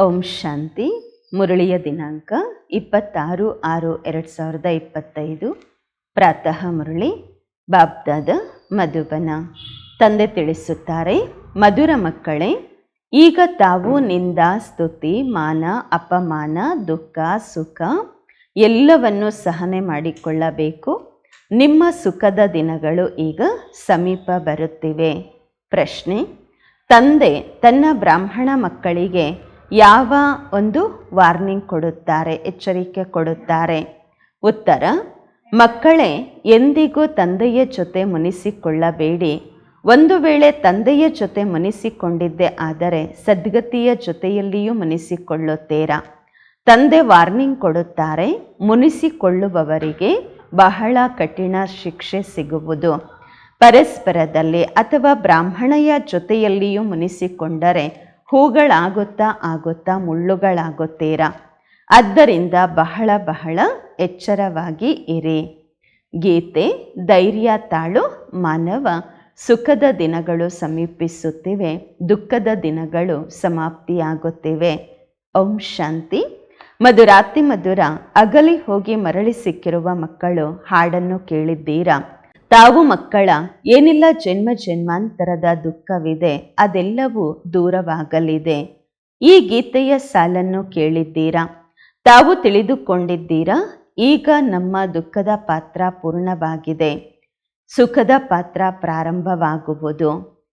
ಓಂ ಶಾಂತಿ, ಮುರಳಿಯ ದಿನಾಂಕ, ಇಪ್ಪತ್ತಾರು ಆರು ಎರಡು ಸಾವಿರದ ಇಪ್ಪತ್ತೈದು. ಪ್ರಾತಃ ಮುರಳಿ, ಬಾಬ್ದಾದ ಮಧುಬನ. ತಂದೆ ತಿಳಿಸುತ್ತಾರೆ, ಮಧುರ ಮಕ್ಕಳೇ, ಈಗ ತಾವು ನಿಂದ ಸ್ತುತಿ, ಮಾನ, ಅಪಮಾನ, ದುಃಖ, ಸುಖ ಎಲ್ಲವನ್ನು ಸಹನೆ ಮಾಡಿಕೊಳ್ಳಬೇಕು. ನಿಮ್ಮ ಸುಖದ ದಿನಗಳು ಈಗ ಸಮೀಪ ಬರುತ್ತಿವೆ. ಪ್ರಶ್ನೆ, ತಂದೆ ತನ್ನ ಬ್ರಾಹ್ಮಣ ಮಕ್ಕಳಿಗೆ ಯಾವ ಒಂದು ವಾರ್ನಿಂಗ್ ಕೊಡುತ್ತಾರೆ, ಎಚ್ಚರಿಕೆ ಕೊಡುತ್ತಾರೆ? ಉತ್ತರ, ಮಕ್ಕಳೇ, ಎಂದಿಗೂ ತಂದೆಯ ಜೊತೆ ಮುನಿಸಿಕೊಳ್ಳಬೇಡಿ. ಒಂದು ವೇಳೆ ತಂದೆಯ ಜೊತೆ ಮುನಿಸಿಕೊಂಡಿದ್ದೆ ಆದರೆ ಸದ್ಗತಿಯ ಜೊತೆಯಲ್ಲಿಯೂ ಮುನಿಸಿಕೊಳ್ಳುತ್ತೀರಾ? ತಂದೆ ವಾರ್ನಿಂಗ್ ಕೊಡುತ್ತಾರೆ, ಮುನಿಸಿಕೊಳ್ಳುವವರಿಗೆ ಬಹಳ ಕಠಿಣ ಶಿಕ್ಷೆ ಸಿಗುವುದು. ಪರಸ್ಪರದಲ್ಲಿ ಅಥವಾ ಬ್ರಾಹ್ಮಣೆಯ ಜೊತೆಯಲ್ಲಿಯೂ ಮುನಿಸಿಕೊಂಡರೆ ಹೂಗಳಾಗುತ್ತಾ ಆಗುತ್ತಾ ಮುಳ್ಳುಗಳಾಗುತ್ತೀರಾ? ಆದ್ದರಿಂದ ಬಹಳ ಬಹಳ ಎಚ್ಚರವಾಗಿ ಇರಿ. ಗೀತೆ, ಧೈರ್ಯ ತಾಳು, ಮಾನವ, ಸುಖದ ದಿನಗಳು ಸಮೀಪಿಸುತ್ತಿವೆ, ದುಃಖದ ದಿನಗಳು ಸಮಾಪ್ತಿಯಾಗುತ್ತಿವೆ. ಓಂ ಶಾಂತಿ. ಮಧುರಾತಿ ಮಧುರ, ಅಗಲಿ ಹೋಗಿ ಮರಳಿ ಸಿಕ್ಕಿರುವ ಮಕ್ಕಳು ಹಾಡನ್ನು ಕೇಳಿದ್ದೀರಾ? ತಾವು ಮಕ್ಕಳ, ಏನೆಲ್ಲ ಜನ್ಮ ಜನ್ಮಾಂತರದ ದುಃಖವಿದೆ, ಅದೆಲ್ಲವೂ ದೂರವಾಗಲಿದೆ. ಈ ಗೀತೆಯ ಸಾಲನ್ನು ಕೇಳಿದ್ದೀರಾ? ತಾವು ತಿಳಿದುಕೊಂಡಿದ್ದೀರಾ? ಈಗ ನಮ್ಮ ದುಃಖದ ಪಾತ್ರ ಪೂರ್ಣವಾಗಿದೆ. ಸುಖದ ಪಾತ್ರ ಪ್ರಾರಂಭವಾಗುವುದು.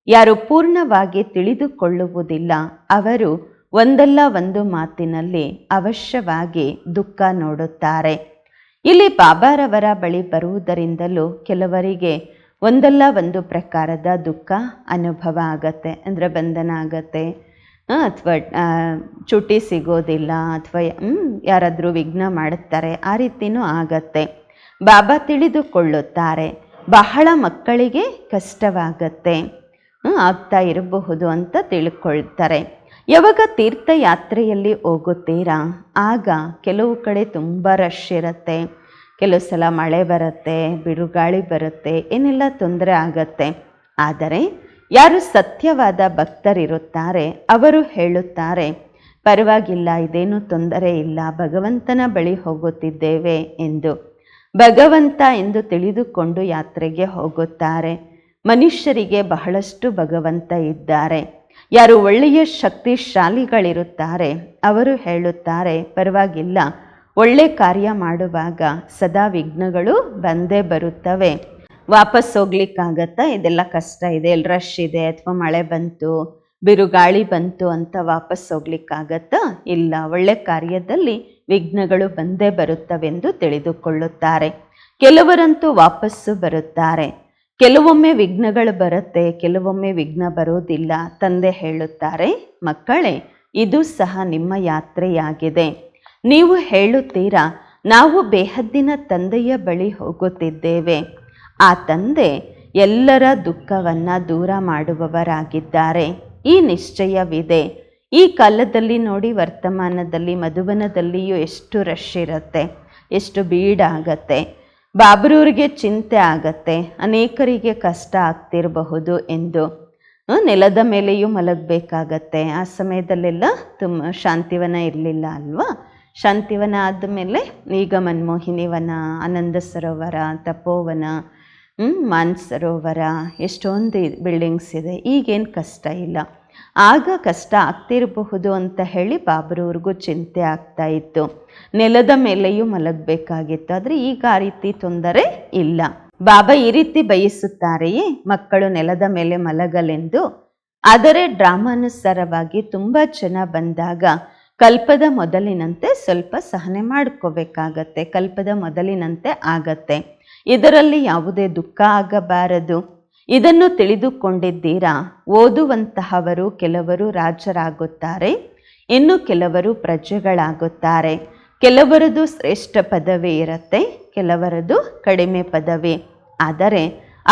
ಯಾರು ಪೂರ್ಣವಾಗಿ ತಿಳಿದುಕೊಳ್ಳುವುದಿಲ್ಲ, ಅವರು ಒಂದಲ್ಲ ಒಂದು ಮಾತಿನಲ್ಲಿ ಅವಶ್ಯವಾಗಿ ದುಃಖ ನೋಡುತ್ತಾರೆ. ಇಲ್ಲಿ ಬಾಬಾರವರ ಬಳಿ ಬರುವುದರಿಂದಲೂ ಕೆಲವರಿಗೆ ಒಂದಲ್ಲ ಒಂದು ಪ್ರಕಾರದ ದುಃಖ ಅನುಭವ ಆಗತ್ತೆ, ಅಂದರೆ ಬಂಧನ ಆಗತ್ತೆ. ಅಥವಾ ಚುಟಿ ಸಿಗೋದಿಲ್ಲ, ಅಥವಾ ಯಾರಾದರೂ ವಿಘ್ನ ಮಾಡುತ್ತಾರೆ, ಆ ರೀತಿನೂ ಆಗತ್ತೆ. ಬಾಬಾ ತಿಳಿದುಕೊಳ್ಳುತ್ತಾರೆ, ಬಹಳ ಮಕ್ಕಳಿಗೆ ಕಷ್ಟವಾಗತ್ತೆ. ಆಗ್ತಾ ಇರಬಹುದು ಅಂತ ತಿಳ್ಕೊಳ್ತಾರೆ. ಯಾವಾಗ ತೀರ್ಥಯಾತ್ರೆಯಲ್ಲಿ ಹೋಗುತ್ತೀರಾ, ಆಗ ಕೆಲವು ಕಡೆ ತುಂಬ ರಶ್ ಇರುತ್ತೆ. ಕೆಲವು ಸಲ ಮಳೆ ಬರುತ್ತೆ, ಬಿರುಗಾಳಿ ಬರುತ್ತೆ, ಏನೆಲ್ಲ ತೊಂದರೆ ಆಗತ್ತೆ. ಆದರೆ ಯಾರು ಸತ್ಯವಾದ ಭಕ್ತರಿರುತ್ತಾರೆ, ಅವರು ಹೇಳುತ್ತಾರೆ, ಪರವಾಗಿಲ್ಲ, ಇದೇನು ತೊಂದರೆ ಇಲ್ಲ, ಭಗವಂತನ ಬಳಿ ಹೋಗುತ್ತಿದ್ದೇವೆ ಎಂದು. ಭಗವಂತ ಎಂದು ತಿಳಿದುಕೊಂಡು ಯಾತ್ರೆಗೆ ಹೋಗುತ್ತಾರೆ. ಮನುಷ್ಯರಿಗೆ ಬಹಳಷ್ಟು ಭಗವಂತ ಇದ್ದಾರೆ. ಯಾರು ಒಳ್ಳೆಯ ಶಕ್ತಿಶಾಲಿಗಳಿರುತ್ತಾರೆ, ಅವರು ಹೇಳುತ್ತಾರೆ, ಪರವಾಗಿಲ್ಲ ಒಳ್ಳೆ ಕಾರ್ಯ ಮಾಡುವಾಗ ಸದಾ ವಿಘ್ನಗಳು ಬಂದೇ ಬರುತ್ತವೆ. ವಾಪಸ್ ಹೋಗ್ಲಿಕ್ಕಾಗತ್ತಾ? ಇದೆಲ್ಲ ಕಷ್ಟ ಇದೆ. ಇಲ್ಲಿ ರಶ್ ಇದೆ? ಅಥವಾ ಮಳೆ ಬಂತು? ಬಿರುಗಾಳಿ ಬಂತು ಅಂತ ವಾಪಸ್ ಹೋಗ್ಲಿಕ್ಕಾಗತ್ತಾ? ಇಲ್ಲ. ಒಳ್ಳೆ ಕಾರ್ಯದಲ್ಲಿ ವಿಘ್ನಗಳು ಬಂದೇ ಬರುತ್ತವೆಂದು ತಿಳಿದುಕೊಳ್ಳುತ್ತಾರೆ. ಕೆಲವರಂತೂ ವಾಪಸ್ಸು ಬರುತ್ತಾರೆ. ಕೆಲವೊಮ್ಮೆ ವಿಘ್ನಗಳು ಬರುತ್ತೆ. ಕೆಲವೊಮ್ಮೆ ವಿಘ್ನ ಬರೋದಿಲ್ಲ ತಂದೆ ಹೇಳುತ್ತಾರೆ, ಮಕ್ಕಳೇ, ಇದು ಸಹ ನಿಮ್ಮ ಯಾತ್ರೆಯಾಗಿದೆ. ನೀವು ಹೇಳುತ್ತೀರಾ, ನಾವು ಬೇಹದ್ದಿನ ತಂದೆಯ ಬಳಿ ಹೋಗುತ್ತಿದ್ದೇವೆ. ಆ ತಂದೆ ಎಲ್ಲರ ದುಃಖವನ್ನು ದೂರ ಮಾಡುವವರಾಗಿದ್ದಾರೆ. ಈ ನಿಶ್ಚಯವಿದೆ. ಈ ಕಾಲದಲ್ಲಿ ನೋಡಿ ವರ್ತಮಾನದಲ್ಲಿ, ಮಧುವನದಲ್ಲಿಯೂ ಎಷ್ಟು ರಶ್ ಇರುತ್ತೆ, ಎಷ್ಟು ಬೀಡಾಗತ್ತೆ ಬಾಬ್ರೂರಿಗೆ ಚಿಂತೆ ಆಗತ್ತೆ, ಅನೇಕರಿಗೆ ಕಷ್ಟ ಆಗ್ತಿರಬಹುದು ಎಂದು. ನೆಲದ ಮೇಲೆಯೂ ಮಲಗಬೇಕಾಗತ್ತೆ. ಆ ಸಮಯದಲ್ಲೆಲ್ಲ ತುಂಬ ಶಾಂತಿವನ ಇರಲಿಲ್ಲ ಅಲ್ವಾ? ಶಾಂತಿವನ ಆದಮೇಲೆ ಈಗ ಮನ್ಮೋಹಿನಿವನ ಆನಂದ ಸರೋವರ ತಪೋವನ ಮಾನ್ಸರೋವರ, ಎಷ್ಟೊಂದು ಬಿಲ್ಡಿಂಗ್ಸ್ ಇದೆ. ಈಗೇನು ಕಷ್ಟ ಇಲ್ಲ. ಆಗ ಕಷ್ಟ ಆಗ್ತಿರಬಹುದು ಅಂತ ಹೇಳಿ ಬಾಬ್ರವ್ರಿಗೂ ಚಿಂತೆ ಆಗ್ತಾ ಇತ್ತು. ನೆಲದ ಮೇಲೆಯೂ ಮಲಗಬೇಕಾಗಿತ್ತು. ಆದರೆ ಈಗ ಆ ರೀತಿ ತೊಂದರೆ ಇಲ್ಲ. ಬಾಬಾ ಈ ರೀತಿ ಬಯಸುತ್ತಾರೆಯೇ? ಮಕ್ಕಳು ನೆಲದ ಮೇಲೆ ಮಲಗಲೆಂದು. ಆದರೆ ಡ್ರಾಮಾನುಸಾರವಾಗಿ ತುಂಬ ಜನ ಬಂದಾಗ ಕಲ್ಪದ ಮೊದಲಿನಂತೆ ಸ್ವಲ್ಪ ಸಹನೆ ಮಾಡ್ಕೋಬೇಕಾಗತ್ತೆ, ಕಲ್ಪದ ಮೊದಲಿನಂತೆ ಆಗತ್ತೆ. ಇದರಲ್ಲಿ ಯಾವುದೇ ದುಃಖ ಆಗಬಾರದು. ಇದನ್ನು ತಿಳಿದುಕೊಂಡಿದ್ದೀರಾ? ಓದುವಂತಹವರು ಕೆಲವರು ರಾಜರಾಗುತ್ತಾರೆ, ಇನ್ನು ಕೆಲವರು ಪ್ರಜೆಗಳಾಗುತ್ತಾರೆ. ಕೆಲವರದು ಶ್ರೇಷ್ಠ ಪದವಿ ಇರುತ್ತೆ, ಕೆಲವರದು ಕಡಿಮೆ ಪದವಿ. ಆದರೆ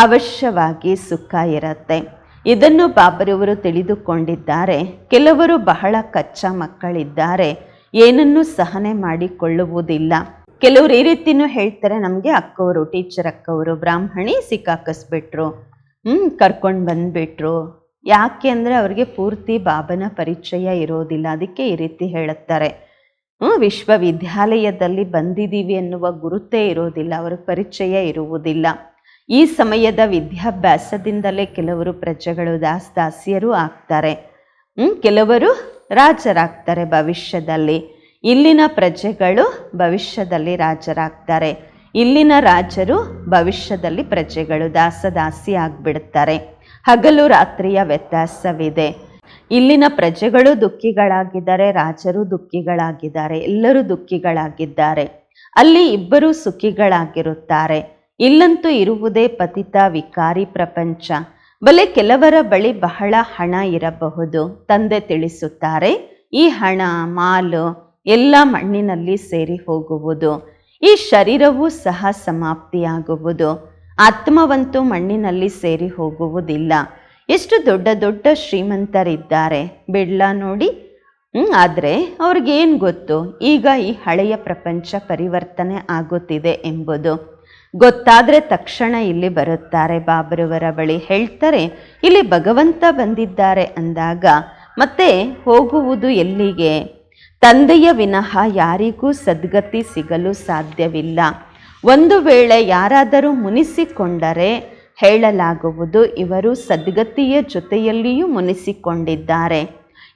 ಅವಶ್ಯವಾಗಿ ಸುಖ ಇರುತ್ತೆ. ಇದನ್ನು ಬಾಬರವರು ತಿಳಿದುಕೊಂಡಿದ್ದಾರೆ. ಕೆಲವರು ಬಹಳ ಕಚ್ಚಾ ಮಕ್ಕಳಿದ್ದಾರೆ. ಏನನ್ನೂ ಸಹನೆ ಮಾಡಿಕೊಳ್ಳುವುದಿಲ್ಲ. ಕೆಲವರು ಈ ರೀತಿನೂ ಹೇಳ್ತಾರೆ, ನಮಗೆ ಅಕ್ಕವರು, ಟೀಚರ್ ಅಕ್ಕವರು, ಬ್ರಾಹ್ಮಣಿ ಸಿಕ್ಕಾಕಿಸ್ಬಿಟ್ರು ಹ್ಞೂ ಕರ್ಕೊಂಡು ಬಂದುಬಿಟ್ರು. ಯಾಕೆ ಅಂದರೆ ಅವರಿಗೆ ಪೂರ್ತಿ ಬಾಬನ ಪರಿಚಯ ಇರೋದಿಲ್ಲ. ಅದಕ್ಕೆ ಈ ರೀತಿ ಹೇಳುತ್ತಾರೆ. ಹ್ಞೂ ವಿಶ್ವವಿದ್ಯಾಲಯದಲ್ಲಿ ಬಂದಿದ್ದೀವಿ ಎನ್ನುವ ಗುರುತೇ ಇರೋದಿಲ್ಲ. ಅವರ ಪರಿಚಯ ಇರುವುದಿಲ್ಲ. ಈ ಸಮಯದ ವಿದ್ಯಾಭ್ಯಾಸದಿಂದಲೇ ಕೆಲವರು ಪ್ರಜೆಗಳು ದಾಸ್ ದಾಸಿಯರು ಆಗ್ತಾರೆ. ಕೆಲವರು ರಾಜರಾಗ್ತಾರೆ ಭವಿಷ್ಯದಲ್ಲಿ. ಇಲ್ಲಿನ ಪ್ರಜೆಗಳು ಭವಿಷ್ಯದಲ್ಲಿ ರಾಜರಾಗ್ತಾರೆ. ಇಲ್ಲಿನ ರಾಜರು ಭವಿಷ್ಯದಲ್ಲಿ ಪ್ರಜೆಗಳು ದಾಸ ದಾಸಿ ಹಗಲು ರಾತ್ರಿಯ ವ್ಯತ್ಯಾಸವಿದೆ. ಇಲ್ಲಿನ ಪ್ರಜೆಗಳು ದುಃಖಿಗಳಾಗಿದ್ದಾರೆ, ರಾಜರು ದುಃಖಿಗಳಾಗಿದ್ದಾರೆ, ಎಲ್ಲರೂ ದುಃಖಿಗಳಾಗಿದ್ದಾರೆ. ಅಲ್ಲಿ ಇಬ್ಬರು ಸುಖಿಗಳಾಗಿರುತ್ತಾರೆ. ಇಲ್ಲಂತೂ ಇರುವುದೇ ಪತಿತ ವಿಕಾರಿ ಪ್ರಪಂಚ. ಬಲೆ ಕೆಲವರ ಬಳಿ ಬಹಳ ಹಣ ಇರಬಹುದು. ತಂದೆ ತಿಳಿಸುತ್ತಾರೆ, ಈ ಹಣ, ಮಾಲು ಎಲ್ಲ ಮಣ್ಣಿನಲ್ಲಿ ಸೇರಿ ಹೋಗುವುದು. ಈ ಶರೀರವೂ ಸಹ ಸಮಾಪ್ತಿಯಾಗುವುದು. ಆತ್ಮವಂತೂ ಮಣ್ಣಿನಲ್ಲಿ ಸೇರಿ ಹೋಗುವುದಿಲ್ಲ. ಎಷ್ಟು ದೊಡ್ಡ ದೊಡ್ಡ ಶ್ರೀಮಂತರಿದ್ದಾರೆ. ಬಿಡ್ಲಾ ನೋಡಿ. ಆದರೆ ಅವ್ರಿಗೇನು ಗೊತ್ತು? ಈಗ ಈ ಹಳೆಯ ಪ್ರಪಂಚ ಪರಿವರ್ತನೆ ಆಗುತ್ತಿದೆ ಎಂಬುದು. ಗೊತ್ತಾದ್ರೆ ತಕ್ಷಣ ಇಲ್ಲಿ ಬರುತ್ತಾರೆ ಬಾಬರವರ ಬಳಿ. ಹೇಳ್ತಾರೆ, ಇಲ್ಲಿ ಭಗವಂತ ಬಂದಿದ್ದಾರೆ ಅಂದಾಗ, ಮತ್ತೆ ಹೋಗುವುದು ಎಲ್ಲಿಗೆ? ತಂದೆಯ ವಿನಃ ಯಾರಿಗೂ ಸದ್ಗತಿ ಸಿಗಲು ಸಾಧ್ಯವಿಲ್ಲ. ಒಂದು ವೇಳೆ ಯಾರಾದರೂ ಮುನಿಸಿಕೊಂಡರೆ ಹೇಳಲಾಗುವುದು, ಇವರು ಸದ್ಗತಿಯ ಜೊತೆಯಲ್ಲಿಯೂ ಮುನಿಸಿಕೊಂಡಿದ್ದಾರೆ.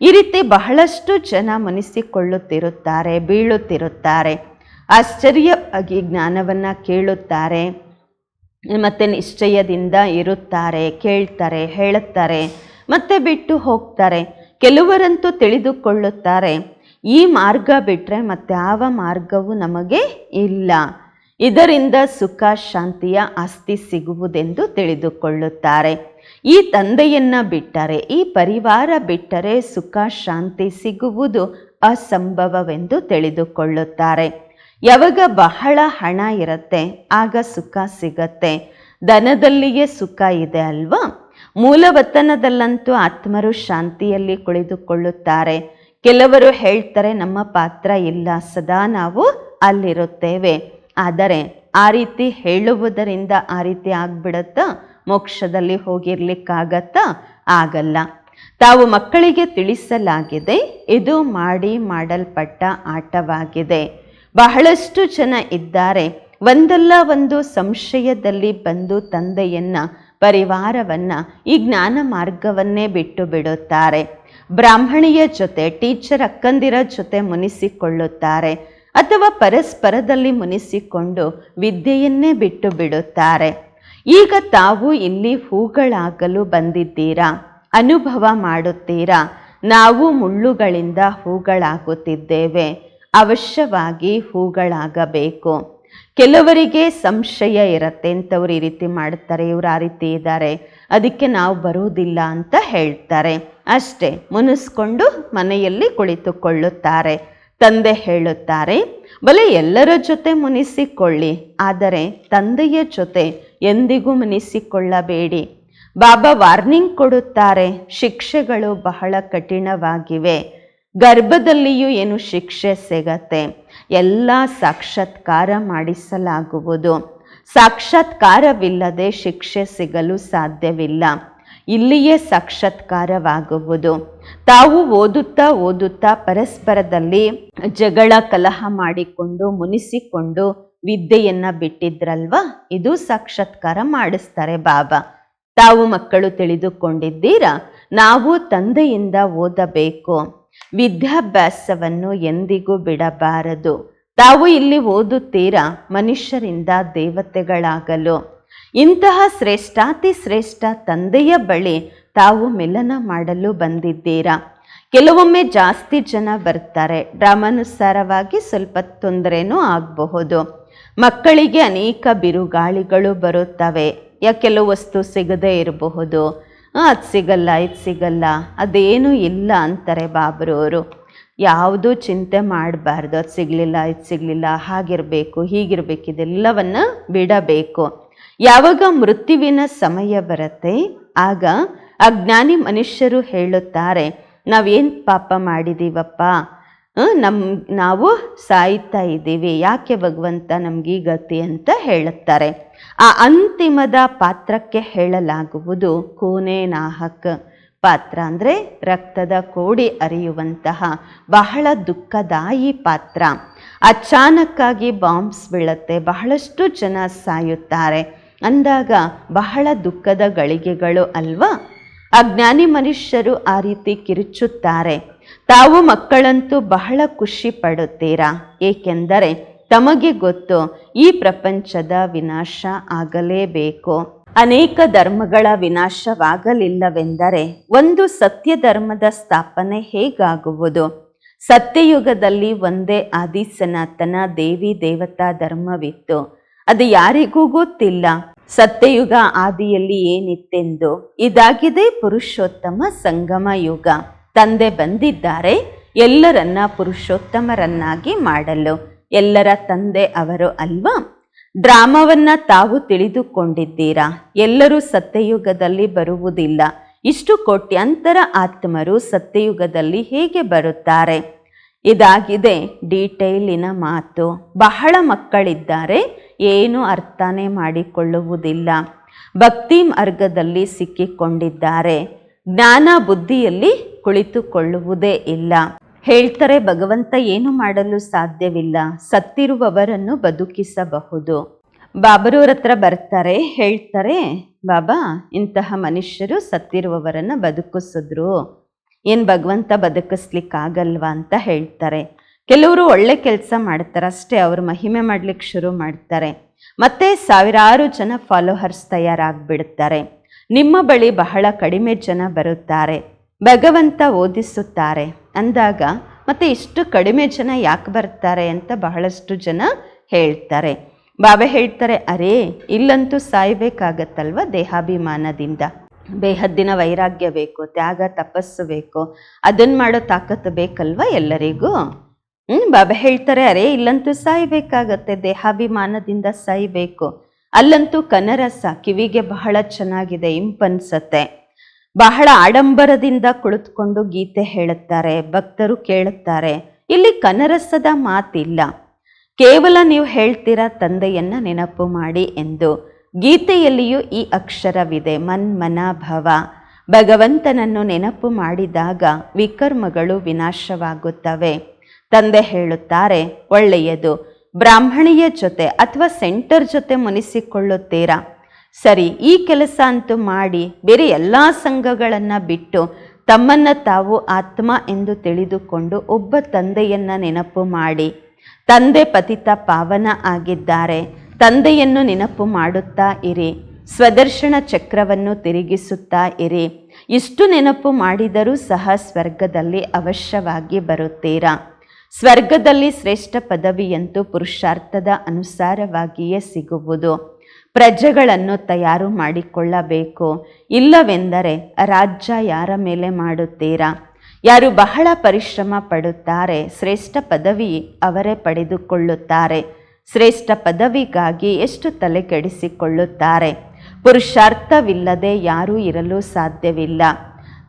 ಈ ರೀತಿ ಬಹಳಷ್ಟು ಜನ ಮುನಿಸಿಕೊಳ್ಳುತ್ತಿರುತ್ತಾರೆ, ಬೀಳುತ್ತಿರುತ್ತಾರೆ. ಆಶ್ಚರ್ಯವಾಗಿ ಜ್ಞಾನವನ್ನು ಕೇಳುತ್ತಾರೆ. ಮತ್ತು ನಿಶ್ಚಯದಿಂದ ಇರುತ್ತಾರೆ, ಕೇಳ್ತಾರೆ, ಹೇಳುತ್ತಾರೆ, ಮತ್ತೆ ಬಿಟ್ಟು ಹೋಗ್ತಾರೆ. ಕೆಲವರಂತೂ ತಿಳಿದುಕೊಳ್ಳುತ್ತಾರೆ. ಈ ಮಾರ್ಗ ಬಿಟ್ಟರೆ ಮತ್ತೆ ಯಾವ ಮಾರ್ಗವೂ ನಮಗೆ ಇಲ್ಲ. ಇದರಿಂದ ಸುಖ, ಶಾಂತಿಯ ಆಸ್ತಿ ಸಿಗುವುದೆಂದು ತಿಳಿದುಕೊಳ್ಳುತ್ತಾರೆ. ಈ ತಂದೆಯನ್ನು ಬಿಟ್ಟರೆ, ಈ ಪರಿವಾರ ಬಿಟ್ಟರೆ ಸುಖ, ಶಾಂತಿ ಸಿಗುವುದು ಅಸಂಭವವೆಂದು ತಿಳಿದುಕೊಳ್ಳುತ್ತಾರೆ. ಯಾವಾಗ ಬಹಳ ಹಣ ಇರುತ್ತೆ, ಆಗ ಸುಖ ಸಿಗತ್ತೆ. ಧನದಲ್ಲಿಯೇ ಸುಖ ಇದೆ ಅಲ್ವಾ? ಮೂಲವತನದಲ್ಲಂತೂ ಆತ್ಮರು ಶಾಂತಿಯಲ್ಲಿ ಕುಳಿತುಕೊಳ್ಳುತ್ತಾರೆ. ಕೆಲವರು ಹೇಳ್ತಾರೆ, ನಮ್ಮ ಪಾತ್ರ ಇಲ್ಲ, ಸದಾ ನಾವು ಅಲ್ಲಿರುತ್ತೇವೆ. ಆದರೆ ಆ ರೀತಿ ಹೇಳುವುದರಿಂದ ಆ ರೀತಿ ಆಗ್ಬಿಡತ್ತಾ? ಮೋಕ್ಷದಲ್ಲಿ ಹೋಗಿರ್ಲಿಕ್ಕಾಗತ್ತಾ? ಆಗಲ್ಲ. ತಾವು ಮಕ್ಕಳಿಗೆ ತಿಳಿಸಲಾಗಿದೆ, ಇದು ಮಾಡಿ ಮಾಡಲ್ಪಟ್ಟ ಆಟವಾಗಿದೆ. ಬಹಳಷ್ಟು ಜನ ಇದ್ದಾರೆ. ಒಂದಲ್ಲ ಒಂದು ಸಂಶಯದಲ್ಲಿ ಬಂದು ತಂದೆಯನ್ನ, ಪರಿವಾರವನ್ನ, ಈ ಜ್ಞಾನ ಮಾರ್ಗವನ್ನೇ ಬಿಟ್ಟು ಬಿಡುತ್ತಾರೆ. ಬ್ರಾಹ್ಮಣಿಯ ಜೊತೆ, ಟೀಚರ್ ಅಕ್ಕಂದಿರ ಜೊತೆ ಮುನಿಸಿಕೊಳ್ಳುತ್ತಾರೆ. ಅಥವಾ ಪರಸ್ಪರದಲ್ಲಿ ಮುನಿಸಿಕೊಂಡು ವಿದ್ಯೆಯನ್ನೇ ಬಿಟ್ಟು ಬಿಡುತ್ತಾರೆ. ಈಗ ತಾವು ಇಲ್ಲಿ ಹೂಗಳಾಗಲು ಬಂದಿದ್ದೀರಾ? ಅನುಭವ ಮಾಡುತ್ತೀರಾ? ನಾವು ಮುಳ್ಳುಗಳಿಂದ ಹೂಗಳಾಗುತ್ತಿದ್ದೇವೆ. ಅವಶ್ಯವಾಗಿ ಹೂಗಳಾಗಬೇಕು. ಕೆಲವರಿಗೆ ಸಂಶಯ ಇರತ್ತೆ ಅಂತವ್ರು ಈ ರೀತಿ ಮಾಡ್ತಾರೆ, ಇವ್ರು ಆ ರೀತಿ ಇದ್ದಾರೆ, ಅದಕ್ಕೆ ನಾವು ಬರುವುದಿಲ್ಲ ಅಂತ ಹೇಳ್ತಾರೆ. ಅಷ್ಟೇ, ಮುನಿಸ್ಕೊಂಡು ಮನೆಯಲ್ಲಿ ಕುಳಿತುಕೊಳ್ಳುತ್ತಾರೆ. ತಂದೆ ಹೇಳುತ್ತಾರೆ, ಬಲೆ ಎಲ್ಲರ ಜೊತೆ ಮುನಿಸಿಕೊಳ್ಳಿ, ಆದರೆ ತಂದೆಯ ಜೊತೆ ಎಂದಿಗೂ ಮುನಿಸಿಕೊಳ್ಳಬೇಡಿ. ಬಾಬಾ ವಾರ್ನಿಂಗ್ ಕೊಡುತ್ತಾರೆ, ಶಿಕ್ಷೆಗಳು ಬಹಳ ಕಠಿಣವಾಗಿವೆ. ಗರ್ಭದಲ್ಲಿಯೂ ಏನು ಶಿಕ್ಷೆ ಸಿಗತ್ತೆ? ಎಲ್ಲ ಸಾಕ್ಷಾತ್ಕಾರ ಮಾಡಿಸಲಾಗುವುದು. ಸಾಕ್ಷಾತ್ಕಾರವಿಲ್ಲದೆ ಶಿಕ್ಷೆ ಸಿಗಲು ಸಾಧ್ಯವಿಲ್ಲ. ಇಲ್ಲಿಯೇ ಸಾಕ್ಷಾತ್ಕಾರವಾಗುವುದು. ತಾವು ಓದುತ್ತಾ ಓದುತ್ತಾ ಪರಸ್ಪರದಲ್ಲಿ ಜಗಳ ಕಲಹ ಮಾಡಿಕೊಂಡು ಮುನಿಸಿಕೊಂಡು ವಿದ್ಯೆಯನ್ನ ಬಿಟ್ಟಿದ್ರಲ್ವಾ? ಇದು ಸಾಕ್ಷಾತ್ಕಾರ ಮಾಡಿಸ್ತಾರೆ ಬಾಬಾ. ತಾವು ಮಕ್ಕಳು ತಿಳಿದುಕೊಂಡಿದ್ದೀರಾ? ನಾವು ತಂದೆಯಿಂದ ಓದಬೇಕು. ವಿದ್ಯಾಭ್ಯಾಸವನ್ನು ಎಂದಿಗೂ ಬಿಡಬಾರದು. ತಾವು ಇಲ್ಲಿ ಓದುತ್ತೀರಾ? ಮನುಷ್ಯರಿಂದ ದೇವತೆಗಳಾಗಲು. ಇಂತಹ ಶ್ರೇಷ್ಠಾತಿ ಶ್ರೇಷ್ಠ ತಂದೆಯ ಬಳಿ ತಾವು ಮಿಲನ ಮಾಡಲು ಬಂದಿದ್ದೀರಾ? ಕೆಲವೊಮ್ಮೆ ಜಾಸ್ತಿ ಜನ ಬರ್ತಾರೆ. ಡ್ರಾಮಾನುಸಾರವಾಗಿ ಸ್ವಲ್ಪ ತೊಂದರೆನೂ ಆಗಬಹುದು. ಮಕ್ಕಳಿಗೆ ಅನೇಕ ಬಿರುಗಾಳಿಗಳು ಬರುತ್ತವೆ. ಯಾ, ಕೆಲವು ವಸ್ತು ಸಿಗದೇ ಇರಬಹುದು. ಅದು ಸಿಗಲ್ಲ, ಇದು ಸಿಗಲ್ಲ. ಅದೇನೂ ಇಲ್ಲ ಅಂತಾರೆ ಬಾಬ್ರವರು ಯಾವುದೂ ಚಿಂತೆ ಮಾಡಬಾರ್ದು. ಅದು ಸಿಗಲಿಲ್ಲ, ಇದು ಸಿಗಲಿಲ್ಲ, ಹಾಗಿರಬೇಕು, ಹೀಗಿರಬೇಕು, ಇದೆಲ್ಲವನ್ನು ಬಿಡಬೇಕು. ಯಾವಾಗ ಮೃತ್ಯುವಿನ ಸಮಯ ಬರುತ್ತೆ, ಆಗ ಅಜ್ಞಾನಿ ಮನುಷ್ಯರು ಹೇಳುತ್ತಾರೆ, ನಾವೇನು ಪಾಪ ಮಾಡಿದ್ದೀವಪ್ಪ ನಮ್, ನಾವು ಸಾಯ್ತಾ ಇದ್ದೀವಿ. ಯಾಕೆ ಭಗವಂತ ನಮ್ಗೆ ಈ ಗತಿ ಅಂತ ಹೇಳುತ್ತಾರೆ. ಆ ಅಂತಿಮದ ಪಾತ್ರಕ್ಕೆ ಹೇಳಲಾಗುವುದು ಕೋನೆ ನಾಹಕ. ಪಾತ್ರ ಅಂದರೆ ರಕ್ತದ ಕೋಡಿ ಅರಿಯುವಂತಹ ಬಹಳ ದುಃಖದಾಯಿ ಪಾತ್ರ. ಅಚಾನಕ್ಕಾಗಿ ಬಾಂಬ್ಸ್ ಬೀಳುತ್ತೆ, ಬಹಳಷ್ಟು ಜನ ಸಾಯುತ್ತಾರೆ. ಅಂದಾಗ ಬಹಳ ದುಃಖದ ಗಳಿಗೆಗಳು ಅಲ್ವಾ? ಅಜ್ಞಾನಿ ಮನುಷ್ಯರು ಆ ರೀತಿ ಕಿರುಚುತ್ತಾರೆ. ತಾವು ಮಕ್ಕಳಂತೂ ಬಹಳ ಖುಷಿ ಪಡುತ್ತೀರಾ? ಏಕೆಂದರೆ ತಮಗೆ ಗೊತ್ತು, ಈ ಪ್ರಪಂಚದ ವಿನಾಶ ಆಗಲೇಬೇಕು. ಅನೇಕ ಧರ್ಮಗಳ ವಿನಾಶವಾಗಲಿಲ್ಲವೆಂದರೆ ಒಂದು ಸತ್ಯ ಧರ್ಮದ ಸ್ಥಾಪನೆ ಹೇಗಾಗುವುದು? ಸತ್ಯಯುಗದಲ್ಲಿ ಒಂದೇ ಆದಿ ಸನಾತನ ದೇವಿ ದೇವತಾ ಧರ್ಮವಿತ್ತು. ಅದು ಯಾರಿಗೂ ಗೊತ್ತಿಲ್ಲ. ಸತ್ಯಯುಗ ಆದಿಯಲ್ಲಿ ಏನಿತ್ತೆಂದು. ಇದಾಗಿದೆ ಪುರುಷೋತ್ತಮ ಸಂಗಮ ಯುಗ ತಂದೆ ಬಂದಿದ್ದಾರೆ, ಎಲ್ಲರನ್ನ ಪುರುಷೋತ್ತಮರನ್ನಾಗಿ ಮಾಡಲು. ಎಲ್ಲರ ತಂದೆ ಅವರು ಅಲ್ವಾ? ಡ್ರಾಮವನ್ನ ತಾವು ತಿಳಿದುಕೊಂಡಿದ್ದೀರಾ? ಎಲ್ಲರೂ ಸತ್ಯಯುಗದಲ್ಲಿ ಬರುವುದಿಲ್ಲ. ಇಷ್ಟು ಕೋಟ್ಯಂತರ ಆತ್ಮರು ಸತ್ಯಯುಗದಲ್ಲಿ ಹೇಗೆ ಬರುತ್ತಾರೆ? ಇದಾಗಿದೆ ಡೀಟೈಲಿನ ಮಾತು. ಬಹಳ ಮಕ್ಕಳಿದ್ದಾರೆ, ಏನು ಅರ್ಥನೇ ಮಾಡಿಕೊಳ್ಳುವುದಿಲ್ಲ. ಭಕ್ತಿ ಮಾರ್ಗದಲ್ಲಿ ಸಿಕ್ಕಿಕೊಂಡಿದ್ದಾರೆ. ಜ್ಞಾನ ಬುದ್ಧಿಯಲ್ಲಿ ಕುಳಿತುಕೊಳ್ಳುವುದೇ ಇಲ್ಲ. ಹೇಳ್ತಾರೆ, ಭಗವಂತ ಏನು ಮಾಡಲು ಸಾಧ್ಯವಿಲ್ಲ. ಸತ್ತಿರುವವರನ್ನು ಬದುಕಿಸಬಹುದು. ಬಾಬರವ್ರ ಹತ್ರ ಬರ್ತಾರೆ, ಹೇಳ್ತಾರೆ, ಬಾಬಾ, ಇಂತಹ ಮನುಷ್ಯರು ಸತ್ತಿರುವವರನ್ನು ಬದುಕಿಸಿದ್ರು. ಏನು ಭಗವಂತ ಬದುಕಿಸ್ಲಿಕ್ಕಾಗಲ್ವಾ? ಅಂತ ಹೇಳ್ತಾರೆ. ಕೆಲವರು ಒಳ್ಳೆ ಕೆಲಸ ಮಾಡ್ತಾರೆ, ಅಷ್ಟೇ ಅವರು ಮಹಿಮೆ ಮಾಡ್ಲಿಕ್ಕೆ ಶುರು ಮಾಡ್ತಾರೆ. ಮತ್ತೆ ಸಾವಿರಾರು ಜನ ಫಾಲೋಹರ್ಸ್ ತಯಾರಾಗ್ಬಿಡ್ತಾರೆ. ನಿಮ್ಮ ಬಳಿ ಬಹಳ ಕಡಿಮೆ ಜನ ಬರುತ್ತಾರೆ. ಭಗವಂತ ಓದಿಸುತ್ತಾರೆ. ಅಂದಾಗ, ಮತ್ತೆ ಇಷ್ಟು ಕಡಿಮೆ ಜನ ಯಾಕೆ ಬರ್ತಾರೆ ಅಂತ ಬಹಳಷ್ಟು ಜನ ಹೇಳ್ತಾರೆ. ಬಾಬಾ ಹೇಳ್ತಾರೆ, ಅರೇ, ಇಲ್ಲಂತೂ ಸಾಯ್ಬೇಕಾಗತ್ತಲ್ವ ದೇಹಾಭಿಮಾನದಿಂದ? ಬೇಹದ್ದಿನ ವೈರಾಗ್ಯ ಬೇಕು, ತ್ಯಾಗ ತಪಸ್ಸು ಬೇಕು ಅದನ್ನ ಮಾಡೋ ತಾಕತ್ತು ಬೇಕಲ್ವ ಎಲ್ಲರಿಗೂ? ಹ್ಞೂ ಬಾಬಾ ಹೇಳ್ತಾರೆ, ಅರೇ, ಇಲ್ಲಂತೂ ಸಾಯ್ಬೇಕಾಗತ್ತೆ, ದೇಹಾಭಿಮಾನದಿಂದ ಸಾಯ್ಬೇಕು. ಅಲ್ಲಂತೂ ಕನರಸ ಕಿವಿಗೆ ಬಹಳ ಚೆನ್ನಾಗಿದೆ ಇಂಪನ್ಸತ್ತೆ. ಬಹಳ ಆಡಂಬರದಿಂದ ಕುಳಿತುಕೊಂಡು ಗೀತೆ ಹೇಳುತ್ತಾರೆ, ಭಕ್ತರು ಕೇಳುತ್ತಾರೆ. ಇಲ್ಲಿ ಕನರಸದ ಮಾತಿಲ್ಲ. ಕೇವಲ ನೀವು ಹೇಳ್ತೀರಾ ತಂದೆಯನ್ನ ನೆನಪು ಮಾಡಿ ಎಂದು. ಗೀತೆಯಲ್ಲಿಯೂ ಈ ಅಕ್ಷರವಿದೆ ಮನ್ ಭವ. ಭಗವಂತನನ್ನು ನೆನಪು ಮಾಡಿದಾಗ ವಿಕರ್ಮಗಳು ವಿನಾಶವಾಗುತ್ತವೆ. ತಂದೆ ಹೇಳುತ್ತಾರೆ, ಒಳ್ಳೆಯದು. ಬ್ರಾಹ್ಮಣಿಯ ಜೊತೆ ಅಥವಾ ಸೆಂಟರ್ ಜೊತೆ ಮುನಿಸಿಕೊಳ್ಳುತ್ತೀರಾ? ಸರಿ, ಈ ಕೆಲಸ ಅಂತೂ ಮಾಡಿ ಬೇರೆ ಎಲ್ಲ ಸಂಘಗಳನ್ನು ಬಿಟ್ಟು ತಮ್ಮನ್ನ ತಾವು ಆತ್ಮ ಎಂದು ತಿಳಿದುಕೊಂಡು ಒಬ್ಬ ತಂದೆಯನ್ನ ನೆನಪು ಮಾಡಿ. ತಂದೆ ಪತಿತ ಪಾವನ ಆಗಿದ್ದಾರೆ. ತಂದೆಯನ್ನು ನೆನಪು ಮಾಡುತ್ತಾ ಇರಿ. ಸ್ವದರ್ಶನ ಚಕ್ರವನ್ನು ತಿರುಗಿಸುತ್ತಾ ಇರಿ. ಇಷ್ಟು ನೆನಪು ಮಾಡಿದರೂ ಸಹ ಸ್ವರ್ಗದಲ್ಲಿ ಅವಶ್ಯವಾಗಿ ಬರುತ್ತೀರಾ? ಸ್ವರ್ಗದಲ್ಲಿ ಶ್ರೇಷ್ಠ ಪದವಿಯಂತೂ ಪುರುಷಾರ್ಥದ ಅನುಸಾರವಾಗಿಯೇ ಸಿಗುವುದು. ಪ್ರಜೆಗಳನ್ನು ತಯಾರು ಮಾಡಿಕೊಳ್ಳಬೇಕು. ಇಲ್ಲವೆಂದರೆ ರಾಜ್ಯ ಯಾರ ಮೇಲೆ ಮಾಡುತ್ತೀರಾ? ಯಾರು ಬಹಳ ಪರಿಶ್ರಮ ಪಡುತ್ತಾರೆ, ಶ್ರೇಷ್ಠ ಪದವಿ ಅವರೇ ಪಡೆದುಕೊಳ್ಳುತ್ತಾರೆ. ಶ್ರೇಷ್ಠ ಪದವಿಗಾಗಿ ಎಷ್ಟು ತಲೆ ಕೆಡಿಸಿಕೊಳ್ಳುತ್ತಾರೆ? ಪುರುಷಾರ್ಥವಿಲ್ಲದೆ ಯಾರೂ ಇರಲು ಸಾಧ್ಯವಿಲ್ಲ.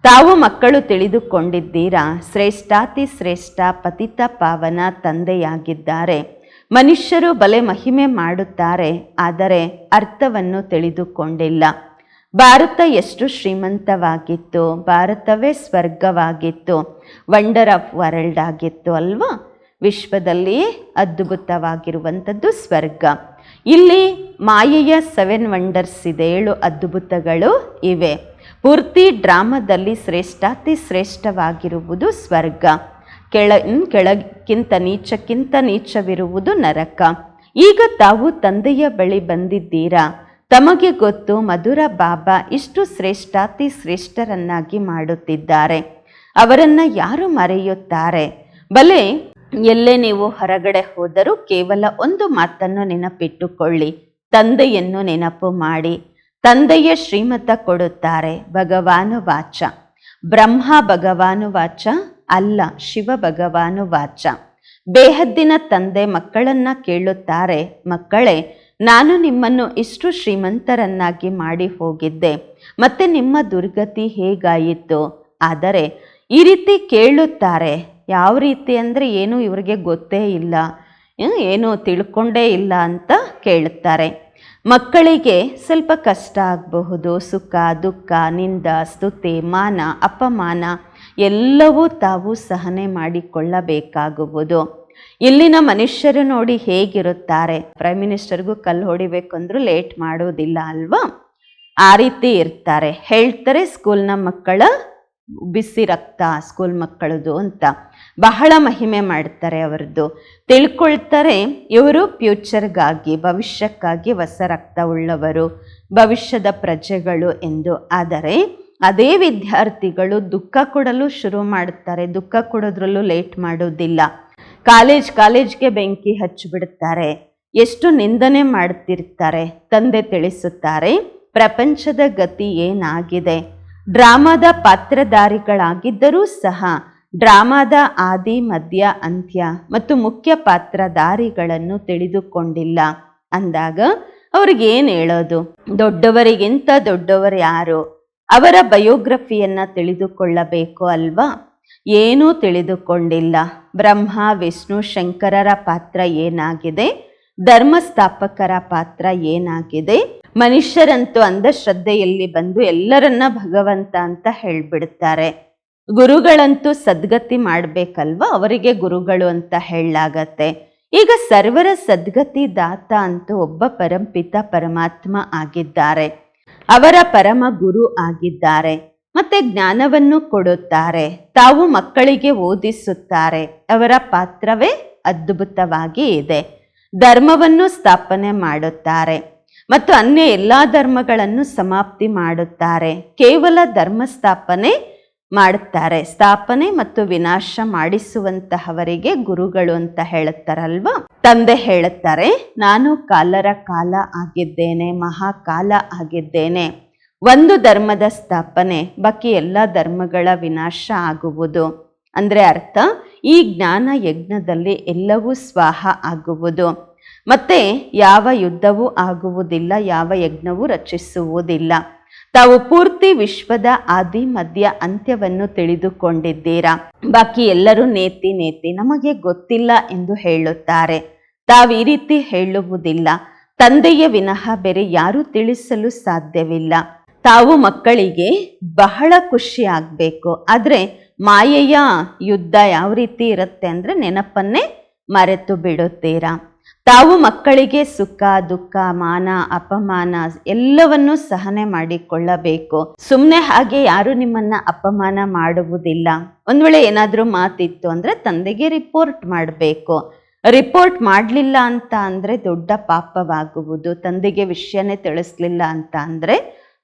ತಾವು ಮಕ್ಕಳು ತಿಳಿದುಕೊಂಡಿದ್ದೀರಾ? ಶ್ರೇಷ್ಠಾತಿ ಶ್ರೇಷ್ಠ ಪತಿತ ಪಾವನ ತಂದೆಯಾಗಿದ್ದಾರೆ. ಮನುಷ್ಯರು ಬಲೆ ಮಹಿಮೆ ಮಾಡುತ್ತಾರೆ, ಆದರೆ ಅರ್ಥವನ್ನು ತಿಳಿದುಕೊಂಡಿಲ್ಲ. ಭಾರತ ಎಷ್ಟು ಶ್ರೀಮಂತವಾಗಿತ್ತು? ಭಾರತವೇ ಸ್ವರ್ಗವಾಗಿತ್ತು. ವಂಡರ್ ಆಫ್ ವರ್ಲ್ಡ್ ಆಗಿತ್ತು ಅಲ್ವಾ? ವಿಶ್ವದಲ್ಲಿ ಅದ್ಭುತವಾಗಿರುವಂಥದ್ದು ಸ್ವರ್ಗ. ಇಲ್ಲಿ ಮಾಯೆಯ ಸೆವೆನ್ ವಂಡರ್ಸ್ ಇದೆ, ಏಳು ಅದ್ಭುತಗಳು ಇವೆ. ಪೂರ್ತಿ ಡ್ರಾಮದಲ್ಲಿ ಶ್ರೇಷ್ಠಾತಿ ಶ್ರೇಷ್ಠವಾಗಿರುವುದು ಸ್ವರ್ಗ. ಕೆಳ ಕೆಳಗಿಂತ ನೀಚಕ್ಕಿಂತ ನೀಚವಿರುವುದು ನರಕ. ಈಗ ತಾವು ತಂದೆಯ ಬಳಿ ಬಂದಿದ್ದೀರಾ? ತಮಗೆ ಗೊತ್ತು, ಮಧುರ ಬಾಬಾ ಇಷ್ಟು ಶ್ರೇಷ್ಠಾತಿ ಶ್ರೇಷ್ಠರನ್ನಾಗಿ ಮಾಡುತ್ತಿದ್ದಾರೆ. ಅವರನ್ನು ಯಾರು ಮರೆಯುತ್ತಾರೆ? ಬಲೆ, ಎಲ್ಲೇ ನೀವು ಹೊರಗಡೆ ಹೋದರೂ ಕೇವಲ ಒಂದು ಮಾತನ್ನು ನೆನಪಿಟ್ಟುಕೊಳ್ಳಿ, ತಂದೆಯನ್ನು ನೆನಪು ಮಾಡಿ. ತಂದೆಯ ಶ್ರೀಮತ ಕೊಡುತ್ತಾರೆ ಭಗವಾನು ವಾಚ ಬ್ರಹ್ಮ ಭಗವಾನು ವಾಚ ಅಲ್ಲ, ಶಿವ ಭಗವಾನು ವಾಚ ಬೇಹದ್ದಿನ ತಂದೆ ಮಕ್ಕಳನ್ನ ಕೇಳುತ್ತಾರೆ, ಮಕ್ಕಳೇ, ನಾನು ನಿಮ್ಮನ್ನು ಇಷ್ಟು ಶ್ರೀಮಂತರನ್ನಾಗಿ ಮಾಡಿ ಹೋಗಿದ್ದೆ, ಮತ್ತೆ ನಿಮ್ಮ ದುರ್ಗತಿ ಹೇಗಾಯಿತು? ಆದರೆ, ಈ ರೀತಿ ಕೇಳುತ್ತಾರೆ. ಯಾವ ರೀತಿ ಅಂದರೆ ಏನು ಇವರಿಗೆ ಗೊತ್ತೇ ಇಲ್ಲ. ಏನು ತಿಳ್ಕೊಂಡೇ ಇಲ್ಲ ಅಂತ ಕೇಳುತ್ತಾರೆ. ಮಕ್ಕಳಿಗೆ ಸ್ವಲ್ಪ ಕಷ್ಟ ಆಗಬಹುದು. ಸುಖ, ದುಃಖ, ನಿಂದ, ಸ್ತುತಿ, ಮಾನ, ಅಪಮಾನ ಎಲ್ಲವೂ ತಾವು ಸಹನೆ ಮಾಡಿಕೊಳ್ಳಬೇಕಾಗುವುದು. ಇಲ್ಲಿನ ಮನುಷ್ಯರು ನೋಡಿ ಹೇಗಿರುತ್ತಾರೆ? ಪ್ರೈಮ್ ಮಿನಿಸ್ಟರ್ಗೂ ಕಲ್ಲು ಹೊಡಿಬೇಕಂದ್ರೂ ಲೇಟ್ ಮಾಡೋದಿಲ್ಲ ಅಲ್ವಾ? ಆ ರೀತಿ ಇರ್ತಾರೆ. ಹೇಳ್ತಾರೆ ಸ್ಕೂಲ್ನ ಮಕ್ಕಳ ಬಿಸಿ ರಕ್ತ ಸ್ಕೂಲ್ ಮಕ್ಕಳದು ಅಂತ. ಬಹಳ ಮಹಿಮೆ ಮಾಡ್ತಾರೆ ಅವರದ್ದು ತಿಳ್ಕೊಳ್ತಾರೆ ಇವರು ಫ್ಯೂಚರ್ಗಾಗಿ, ಭವಿಷ್ಯಕ್ಕಾಗಿ ಹೊಸ ರಕ್ತ ಉಳ್ಳವರು ಭವಿಷ್ಯದ ಪ್ರಜೆಗಳು ಎಂದು. ಆದರೆ ಅದೇ ವಿದ್ಯಾರ್ಥಿಗಳು ದುಃಖ ಕೊಡಲು ಶುರು ಮಾಡುತ್ತಾರೆ ದುಃಖ ಕೊಡೋದ್ರಲ್ಲೂ ಲೇಟ್ ಮಾಡೋದಿಲ್ಲ. ಕಾಲೇಜ್ ಕಾಲೇಜ್ಗೆ ಬೆಂಕಿ ಹಚ್ಚಿಬಿಡುತ್ತಾರೆ ಎಷ್ಟು ನಿಂದನೆ ಮಾಡ್ತಿರ್ತಾರೆ ತಂದೆ ತಿಳಿಸುತ್ತಾರೆ, ಪ್ರಪಂಚದ ಗತಿ ಏನಾಗಿದೆ? ಡ್ರಾಮಾದ ಪಾತ್ರಧಾರಿಗಳಾಗಿದ್ದರೂ ಸಹ ಡ್ರಾಮಾದ ಆದಿ ಮಧ್ಯ ಅಂತ್ಯ ಮತ್ತು ಮುಖ್ಯ ಪಾತ್ರಧಾರಿಗಳನ್ನು ತಿಳಿದುಕೊಂಡಿಲ್ಲ. ಅಂದಾಗ ಅವ್ರಿಗೇನು ಹೇಳೋದು? ದೊಡ್ಡವರಿಗಿಂತ ದೊಡ್ಡವರು ಯಾರು? ಅವರ ಬಯೋಗ್ರಫಿಯನ್ನು ತಿಳಿದುಕೊಳ್ಳಬೇಕು ಅಲ್ವಾ? ಏನೂ ತಿಳಿದುಕೊಂಡಿಲ್ಲ. ಬ್ರಹ್ಮ, ವಿಷ್ಣು, ಶಂಕರರ ಪಾತ್ರ ಏನಾಗಿದೆ? ಧರ್ಮಸ್ಥಾಪಕರ ಪಾತ್ರ ಏನಾಗಿದೆ? ಮನುಷ್ಯರಂತೂ ಅಂಧಶ್ರದ್ಧೆಯಲ್ಲಿ ಬಂದು ಎಲ್ಲರನ್ನ ಭಗವಂತ ಅಂತ ಹೇಳ್ಬಿಡ್ತಾರೆ. ಗುರುಗಳಂತೂ ಸದ್ಗತಿ ಮಾಡಬೇಕಲ್ವ? ಅವರಿಗೆ ಗುರುಗಳು ಅಂತ ಹೇಳಲಾಗತ್ತೆ. ಈಗ ಸರ್ವರ ಸದ್ಗತಿ ದಾತ ಅಂತೂ ಒಬ್ಬ ಪರಂಪಿತ ಪರಮಾತ್ಮ ಆಗಿದ್ದಾರೆ. ಅವರ ಪರಮ ಗುರು ಆಗಿದ್ದಾರೆ. ಮತ್ತೆ ಜ್ಞಾನವನ್ನು ಕೊಡುತ್ತಾರೆ. ತಾವು ಮಕ್ಕಳಿಗೆ ಓದಿಸುತ್ತಾರೆ. ಅವರ ಪಾತ್ರವೇ ಅದ್ಭುತವಾಗಿ ಇದೆ. ಧರ್ಮವನ್ನು ಸ್ಥಾಪನೆ ಮಾಡುತ್ತಾರೆ. ಮತ್ತು ಅನ್ಯ ಎಲ್ಲ ಧರ್ಮಗಳನ್ನು ಸಮಾಪ್ತಿ ಮಾಡುತ್ತಾರೆ. ಕೇವಲ ಧರ್ಮ ಸ್ಥಾಪನೆ ಮಾಡುತ್ತಾರೆ. ಸ್ಥಾಪನೆ ಮತ್ತು ವಿನಾಶ ಮಾಡಿಸುವಂತಹವರಿಗೆ ಗುರುಗಳು ಅಂತ ಹೇಳುತ್ತಾರಲ್ವಾ? ತಂದೆ ಹೇಳುತ್ತಾರೆ, ನಾನು ಕಾಲರ ಕಾಲ ಆಗಿದ್ದೇನೆ, ಮಹಾಕಾಲ ಆಗಿದ್ದೇನೆ. ಒಂದು ಧರ್ಮದ ಸ್ಥಾಪನೆ, ಬಾಕಿ ಎಲ್ಲ ಧರ್ಮಗಳ ವಿನಾಶ ಆಗುವುದು. ಅಂದರೆ ಅರ್ಥ, ಈ ಜ್ಞಾನ ಯಜ್ಞದಲ್ಲಿ ಎಲ್ಲವೂ ಸ್ವಾಹ ಆಗುವುದು. ಮತ್ತೆ ಯಾವ ಯುದ್ಧವೂ ಆಗುವುದಿಲ್ಲ, ಯಾವ ಯಜ್ಞವೂ ರಚಿಸುವುದಿಲ್ಲ. ತಾವು ಪೂರ್ತಿ ವಿಶ್ವದ ಆದಿ ಮಧ್ಯ ಅಂತ್ಯವನ್ನು ತಿಳಿದುಕೊಂಡಿದ್ದೀರಾ? ಬಾಕಿ ಎಲ್ಲರೂ ನೇತಿ ನೇತಿ ನಮಗೆ ಗೊತ್ತಿಲ್ಲ ಎಂದು ಹೇಳುತ್ತಾರೆ. ತಾವು ಈ ರೀತಿ ಹೇಳುವುದಿಲ್ಲ. ತಂದೆಯ ವಿನಃ ಬೇರೆ ಯಾರೂ ತಿಳಿಸಲು ಸಾಧ್ಯವಿಲ್ಲ. ತಾವು ಮಕ್ಕಳಿಗೆ ಬಹಳ ಖುಷಿ ಆಗಬೇಕು. ಆದರೆ ಮಾಯೆಯ ಯುದ್ಧ ಯಾವ ರೀತಿ ಇರುತ್ತೆ ಅಂದರೆ ನೆನಪನ್ನೇ ಮರೆತು ಬಿಡುತ್ತೀರಾ? ತಾವು ಮಕ್ಕಳಿಗೆ ಸುಖ, ದುಃಖ, ಮಾನ, ಅಪಮಾನ ಎಲ್ಲವನ್ನೂ ಸಹನೆ ಮಾಡಿಕೊಳ್ಳಬೇಕು. ಸುಮ್ಮನೆ ಹಾಗೆ ಯಾರು ನಿಮ್ಮನ್ನ ಅಪಮಾನ ಮಾಡುವುದಿಲ್ಲ. ಒಂದ್ ವೇಳೆ ಏನಾದರೂ ಮಾತಿತ್ತು ಅಂದ್ರೆ ತಂದೆಗೆ ರಿಪೋರ್ಟ್ ಮಾಡಬೇಕು. ರಿಪೋರ್ಟ್ ಮಾಡಲಿಲ್ಲ ಅಂತ ಅಂದ್ರೆ ದೊಡ್ಡ ಪಾಪವಾಗುವುದು. ತಂದೆಗೆ ವಿಷಯನೇ ತಿಳಿಸ್ಲಿಲ್ಲ ಅಂತ ಅಂದ್ರೆ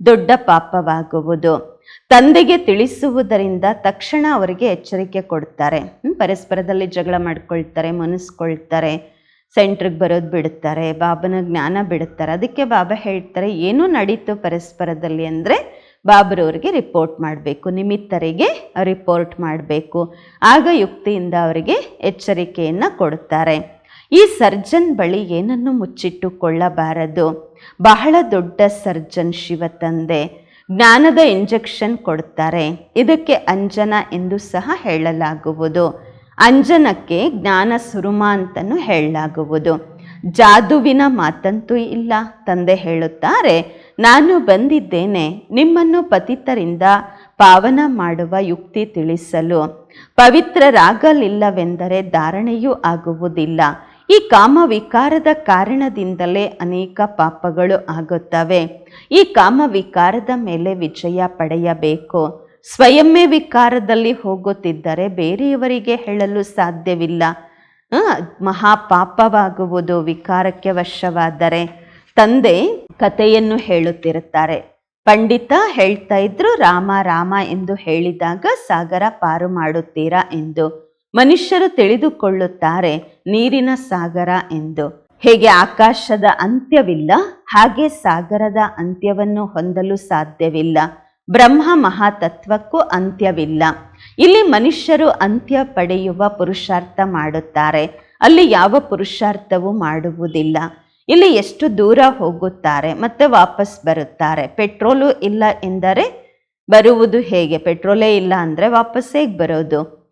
ದೊಡ್ಡ ಪಾಪವಾಗುವುದು. ತಂದೆಗೆ ತಿಳಿಸುವುದರಿಂದ ತಕ್ಷಣ ಅವರಿಗೆ ಎಚ್ಚರಿಕೆ ಕೊಡ್ತಾರೆ. ಪರಸ್ಪರದಲ್ಲಿ ಜಗಳ ಮಾಡ್ಕೊಳ್ತಾರೆ, ಮನಸ್ಕೊಳ್ತಾರೆ. ಸೆಂಟ್ರಿಗೆ ಬರೋದು ಬಿಡುತ್ತಾರೆ ಬಾಬನ ಜ್ಞಾನ ಬಿಡುತ್ತಾರೆ ಅದಕ್ಕೆ ಬಾಬಾ ಹೇಳ್ತಾರೆ, ಏನೂ ನಡೀತು ಪರಸ್ಪರದಲ್ಲಿ ಅಂದರೆ ಬಾಬರವ್ರಿಗೆ ರಿಪೋರ್ಟ್ ಮಾಡಬೇಕು, ನಿಮಿತ್ತರಿಗೆ ರಿಪೋರ್ಟ್ ಮಾಡಬೇಕು. ಆಗ ಯುಕ್ತಿಯಿಂದ ಅವರಿಗೆ ಎಚ್ಚರಿಕೆಯನ್ನು ಕೊಡುತ್ತಾರೆ ಈ ಸರ್ಜನ್ ಬಳಿ ಏನನ್ನು ಮುಚ್ಚಿಟ್ಟುಕೊಳ್ಳಬಾರದು. ಬಹಳ ದೊಡ್ಡ ಸರ್ಜನ್ ಶಿವ ತಂದೆ, ಜ್ಞಾನದ ಇಂಜೆಕ್ಷನ್ ಕೊಡುತ್ತಾರೆ ಇದಕ್ಕೆ ಅಂಜನ ಎಂದು ಸಹ ಹೇಳಲಾಗುವುದು. ಅಂಜನಕ್ಕೆ ಜ್ಞಾನ ಸುರುಮ ಅಂತಲೂ ಹೇಳಲಾಗುವುದು. ಜಾದುವಿನ ಮಾತಂತೂ ಇಲ್ಲ, ತಂದೆ ಹೇಳುತ್ತಾರೆ. ನಾನು ಬಂದಿದ್ದೇನೆ, ನಿಮ್ಮನ್ನು ಪತಿತರಿಂದ ಪಾವನ ಮಾಡುವ ಯುಕ್ತಿ ತಿಳಿಸಲು. ಪವಿತ್ರರಾಗಲಿಲ್ಲವೆಂದರೆ ಧಾರಣೆಯೂ ಆಗುವುದಿಲ್ಲ. ಈ ಕಾಮವಿಕಾರದ ಕಾರಣದಿಂದಲೇ ಅನೇಕ ಪಾಪಗಳು ಆಗುತ್ತವೆ. ಈ ಕಾಮವಿಕಾರದ ಮೇಲೆ ವಿಜಯ ಪಡೆಯಬೇಕು. ಸ್ವಯಂಮೇ ವಿಕಾರದಲ್ಲಿ ಹೋಗುತ್ತಿದ್ದರೆ ಬೇರೆಯವರಿಗೆ ಹೇಳಲು ಸಾಧ್ಯವಿಲ್ಲ. ಮಹಾಪಾಪವಾಗುವುದು ವಿಕಾರಕ್ಕೆ ವಶವಾದರೆ ತಂದೆ ಕಥೆಯನ್ನು ಹೇಳುತ್ತಿರುತ್ತಾರೆ. ಪಂಡಿತ ಹೇಳ್ತಾ ಇದ್ರು, ರಾಮ ರಾಮ ಎಂದು ಹೇಳಿದಾಗ ಸಾಗರ ಪಾರು ಮಾಡುತ್ತೀರಾ ಎಂದು. ಮನುಷ್ಯರು ತಿಳಿದುಕೊಳ್ಳುತ್ತಾರೆ, ನೀರಿನ ಸಾಗರ ಎಂದು. ಹೇಗೆ ಆಕಾಶದ ಅಂತ್ಯವಿಲ್ಲ, ಹಾಗೆ ಸಾಗರದ ಅಂತ್ಯವನ್ನು ಹೊಂದಲು ಸಾಧ್ಯವಿಲ್ಲ. ಬ್ರಹ್ಮ ಮಹಾತತ್ವಕ್ಕೂ ಅಂತ್ಯವಿಲ್ಲ. ಇಲ್ಲಿ ಮನುಷ್ಯರು ಅಂತ್ಯ ಪಡೆಯುವ ಪುರುಷಾರ್ಥ ಮಾಡುತ್ತಾರೆ. ಅಲ್ಲಿ ಯಾವ ಪುರುಷಾರ್ಥವೂ ಮಾಡುವುದಿಲ್ಲ. ಇಲ್ಲಿ ಎಷ್ಟು ದೂರ ಹೋಗುತ್ತಾರೆ ಮತ್ತೆ ವಾಪಸ್ ಬರುತ್ತಾರೆ. ಪೆಟ್ರೋಲು ಇಲ್ಲ ಎಂದರೆ ಬರುವುದು ಹೇಗೆ? ಪೆಟ್ರೋಲೇ ಇಲ್ಲ ಅಂದರೆ ವಾಪಸ್ ಹೇಗೆ ಬರೋದು?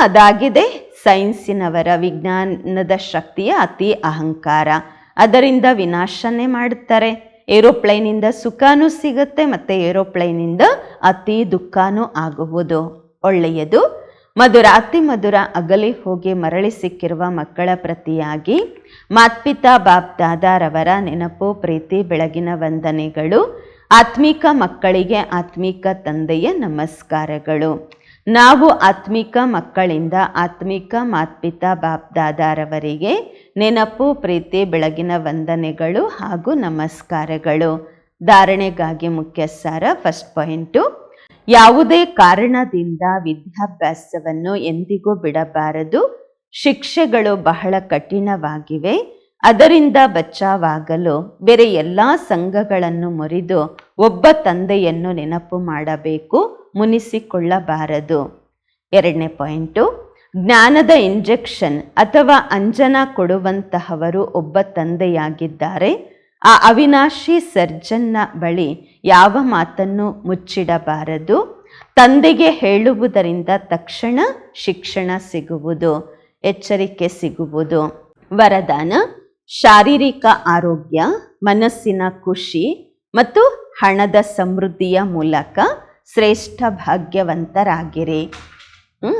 ಅದಾಗಿದೆ ಸೈನ್ಸಿನವರ ವಿಜ್ಞಾನದ ಶಕ್ತಿಯ ಅತಿ ಅಹಂಕಾರ. ಅದರಿಂದ ವಿನಾಶನೇ ಮಾಡ್ತಾರೆ ಏರೋಪ್ಲೈನಿಂದ ಸುಖನೂ ಸಿಗುತ್ತೆ ಮತ್ತು ಏರೋಪ್ಲೈನಿಂದ ಅತಿ ದುಃಖನೂ ಆಗುವುದು. ಒಳ್ಳೆಯದು. ಮಧುರಾತಿ ಮಧುರ ಅಗಲಿ ಹೋಗಿ ಮರಳಿ ಸಿಕ್ಕಿರುವ ಮಕ್ಕಳ ಪ್ರತಿಯಾಗಿ ಮಾತ್ಪಿತಾ ಬಾಪ್ ದಾದಾರವರ ನೆನಪು, ಪ್ರೀತಿ, ಬೆಳಗಿನ ವಂದನೆಗಳು, ಆತ್ಮಿಕ ಮಕ್ಕಳಿಗೆ ಆತ್ಮಿಕ ತಂದೆಯ ನಮಸ್ಕಾರಗಳು. ನಾವು ಆತ್ಮಿಕ ಮಕ್ಕಳಿಂದ ಆತ್ಮಿಕ ಮಾತ್ಪಿತಾ ಬಾಪ್ದಾದಾರವರಿಗೆ ನೆನಪು, ಪ್ರೀತಿ, ಬೆಳಗಿನ ವಂದನೆಗಳು ಹಾಗೂ ನಮಸ್ಕಾರಗಳು. ಧಾರಣೆಗಾಗಿ ಮುಖ್ಯ ಸಾರ ಫಸ್ಟ್ ಪಾಯಿಂಟು. ಯಾವುದೇ ಕಾರಣದಿಂದ ವಿದ್ಯಾಭ್ಯಾಸವನ್ನು ಎಂದಿಗೂ ಬಿಡಬಾರದು. ಶಿಕ್ಷೆಗಳು ಬಹಳ ಕಠಿಣವಾಗಿವೆ. ಅದರಿಂದ ಬಚಾವಾಗಲು ಬೇರೆ ಎಲ್ಲ ಸಂಘಗಳನ್ನು ಮುರಿದು ಒಬ್ಬ ತಂದೆಯನ್ನು ನೆನಪು ಮಾಡಬೇಕು, ಮುನಿಸಿಕೊಳ್ಳಬಾರದು. ಎರಡನೇ ಪಾಯಿಂಟು, ಜ್ಞಾನದ ಇಂಜೆಕ್ಷನ್ ಅಥವಾ ಅಂಜನ ಕೊಡುವಂತಹವರು ಒಬ್ಬ ತಂದೆಯಾಗಿದ್ದಾರೆ. ಆ ಅವಿನಾಶಿ ಸರ್ಜನ್ನ ಬಳಿ ಯಾವ ಮಾತನ್ನು ಮುಚ್ಚಿಡಬಾರದು. ತಂದೆಗೆ ಹೇಳುವುದರಿಂದ ತಕ್ಷಣ ಶಿಕ್ಷಣ ಸಿಗುವುದು, ಎಚ್ಚರಿಕೆ ಸಿಗುವುದು. ವರದಾನ ಶಾರೀರಿಕ ಆರೋಗ್ಯ, ಮನಸ್ಸಿನ ಖುಷಿ ಮತ್ತು ಹಣದ ಸಮೃದ್ಧಿಯ ಮೂಲಕ ಶ್ರೇಷ್ಠ ಭಾಗ್ಯವಂತರಾಗಿರಿ.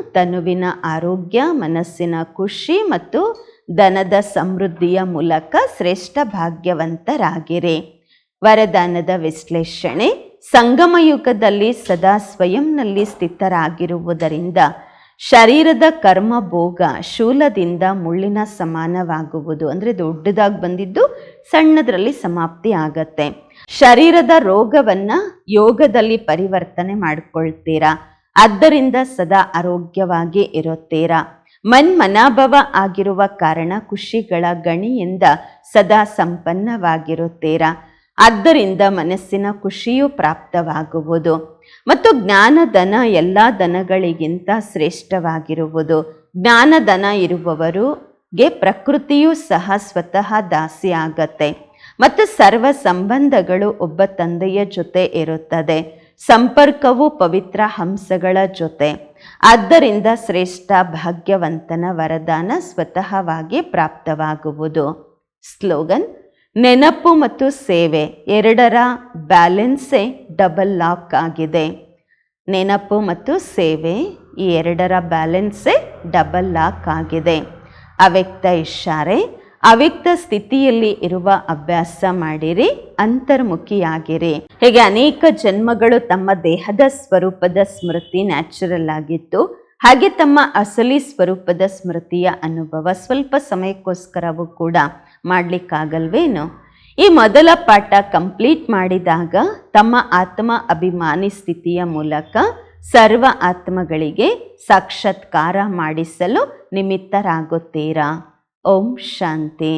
ತನುವಿನ ಆರೋಗ್ಯ, ಮನಸ್ಸಿನ ಖುಷಿ ಮತ್ತು ಧನದ ಸಮೃದ್ಧಿಯ ಮೂಲಕ ಶ್ರೇಷ್ಠ ಭಾಗ್ಯವಂತರಾಗಿರಿ. ವರದಾನದ ವಿಶ್ಲೇಷಣೆ, ಸಂಗಮಯುಗದಲ್ಲಿ ಸದಾ ಸ್ವಯಂನಲ್ಲಿ ಸ್ಥಿತರಾಗಿರುವುದರಿಂದ ಶರೀರದ ಕರ್ಮ ಭೋಗ ಶೂಲದಿಂದ ಮುಳ್ಳಿನ ಸಮಾನವಾಗುವುದು. ಅಂದರೆ ದೊಡ್ಡದಾಗಿ ಬಂದಿದ್ದು ಸಣ್ಣದರಲ್ಲಿ ಸಮಾಪ್ತಿ ಆಗತ್ತೆ. ಶರೀರದ ರೋಗವನ್ನ ಯೋಗದಲ್ಲಿ ಪರಿವರ್ತನೆ ಮಾಡಿಕೊಳ್ತೀರಾ? ಆದ್ದರಿಂದ ಸದಾ ಆರೋಗ್ಯವಾಗಿ ಇರುತ್ತೀರಾ? ಮನ್ಮನಾಭವ ಆಗಿರುವ ಕಾರಣ ಖುಷಿಗಳ ಗಣಿಯಿಂದ ಸದಾ ಸಂಪನ್ನವಾಗಿರುತ್ತೀರಾ? ಆದ್ದರಿಂದ ಮನಸ್ಸಿನ ಖುಷಿಯು ಪ್ರಾಪ್ತವಾಗುವುದು. ಮತ್ತು ಜ್ಞಾನಧನ ಎಲ್ಲ ದನಗಳಿಗಿಂತ ಶ್ರೇಷ್ಠವಾಗಿರುವುದು. ಜ್ಞಾನಧನ ಇರುವವರಿಗೆ ಪ್ರಕೃತಿಯೂ ಸಹ ಸ್ವತಃ ದಾಸಿ ಆಗತ್ತೆ. ಮತ್ತು ಸರ್ವ ಸಂಬಂಧಗಳು ಒಬ್ಬ ತಂದೆಯ ಜೊತೆ ಇರುತ್ತದೆ. ಸಂಪರ್ಕವು ಪವಿತ್ರ ಹಂಸಗಳ ಜೊತೆ. ಆದ್ದರಿಂದ ಶ್ರೇಷ್ಠ ಭಾಗ್ಯವಂತನ ವರದಾನ ಸ್ವತಃವಾಗಿ ಪ್ರಾಪ್ತವಾಗುವುದು. ಸ್ಲೋಗನ್ ನೆನಪು ಮತ್ತು ಸೇವೆ ಎರಡರ ಬ್ಯಾಲೆನ್ಸೇ ಡಬಲ್ ಲಾಕ್ ಆಗಿದೆ. ನೆನಪು ಮತ್ತು ಸೇವೆ ಈ ಎರಡರ ಬ್ಯಾಲೆನ್ಸೇ ಡಬಲ್ ಲಾಕ್ ಆಗಿದೆ. ಅವ್ಯಕ್ತ ಇಷಾರೆ ಅವ್ಯಕ್ತ ಸ್ಥಿತಿಯಲ್ಲಿ ಇರುವ ಅಭ್ಯಾಸ ಮಾಡಿರಿ, ಅಂತರ್ಮುಖಿಯಾಗಿರಿ. ಹೀಗೆ ಅನೇಕ ಜನ್ಮಗಳು ತಮ್ಮ ದೇಹದ ಸ್ವರೂಪದ ಸ್ಮೃತಿ ನ್ಯಾಚುರಲ್ ಆಗಿತ್ತು. ಹಾಗೆ ತಮ್ಮ ಅಸಲಿ ಸ್ವರೂಪದ ಸ್ಮೃತಿಯ ಅನುಭವ ಸ್ವಲ್ಪ ಸಮಯಕ್ಕೋಸ್ಕರವೂ ಕೂಡ. ಮಾಡಲಿಕ್ಕಾಗಲ್ವೇನು? ಈ ಮೊದಲ ಪಾಠ ಕಂಪ್ಲೀಟ್ ಮಾಡಿದಾಗ ತಮ್ಮ ಆತ್ಮ ಅಭಿಮಾನಿ ಸ್ಥಿತಿಯ ಮೂಲಕ ಸರ್ವ ಆತ್ಮಗಳಿಗೆ ಸಾಕ್ಷಾತ್ಕಾರ ಮಾಡಿಸಲು ನಿಮಿತ್ತರಾಗುತ್ತೀರಾ? ಓಂ ಶಾಂತಿ.